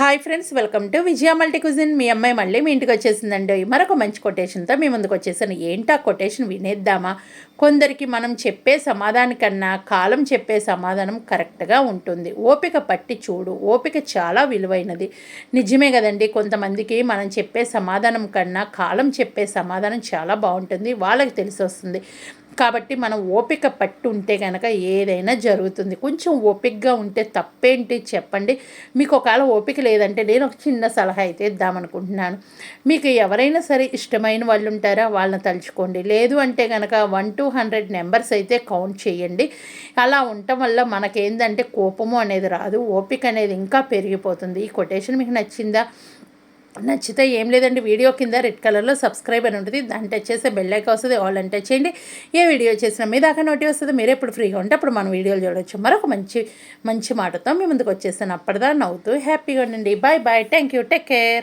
Hi friends welcome to Vijaya multi cuisine మీ అమ్మాయి మళ్ళీ మీ ఇంటికి వచ్చేసిందండి. మరొక మంచి కొటేషన్తో మీ ముందుకు వచ్చేసాను. ఏంటా కొటేషన్? వినేద్దామా? కొందరికి మనం చెప్పే సమాధానికన్నా కాలం చెప్పే సమాధానం కరెక్ట్గా ఉంటుంది. ఓపిక పట్టి చూడు. ఓపిక చాలా విలువైనది. నిజమే కదండి. కొంతమందికి మనం చెప్పే సమాధానం కన్నా కాలం చెప్పే సమాధానం చాలా బాగుంటుంది. వాళ్ళకి తెలిసి వస్తుంది కాబట్టి మనం ఓపిక పట్టు ఉంటే కనుక ఏదైనా జరుగుతుంది. కొంచెం ఓపికగా ఉంటే తప్పేంటి చెప్పండి? మీకు ఒకవేళ ఓపిక లేదంటే నేను ఒక చిన్న సలహా అయితే ఇద్దామనుకుంటున్నాను మీకు ఎవరైనా సరే ఇష్టమైన వాళ్ళు ఉంటారా? వాళ్ళని తలుచుకోండి. లేదు అంటే కనుక వన్ టు హండ్రెడ్ నెంబర్స్ అయితే కౌంట్ చేయండి. అలా ఉండటం వల్ల మనకేందంటే కోపము అనేది రాదు. ఓపిక అనేది ఇంకా పెరిగిపోతుంది. ఈ కొటేషన్ మీకు నచ్చిందా? నచ్చితే ఏం లేదండి వీడియో కింద రెడ్ కలర్లో సబ్స్క్రైబ్ అని ఉంటుంది. దాన్ని టచ్ చేస్తే బెల్ ఐకాన్ వస్తుంది ఆల్ అని టచ్ చేయండి. ఏ వీడియో చేసినా మీ దాకా నోటి వస్తుంది. మీరు ఎప్పుడు ఫ్రీగా ఉంటే అప్పుడు మన వీడియోలు చూడవచ్చు మరొక మంచి మంచి మాటతో మీ ముందుకు వచ్చేస్తాను. అప్పటిదా నవ్వుతూ హ్యాపీగా ఉండండి. Bye bye thank you take care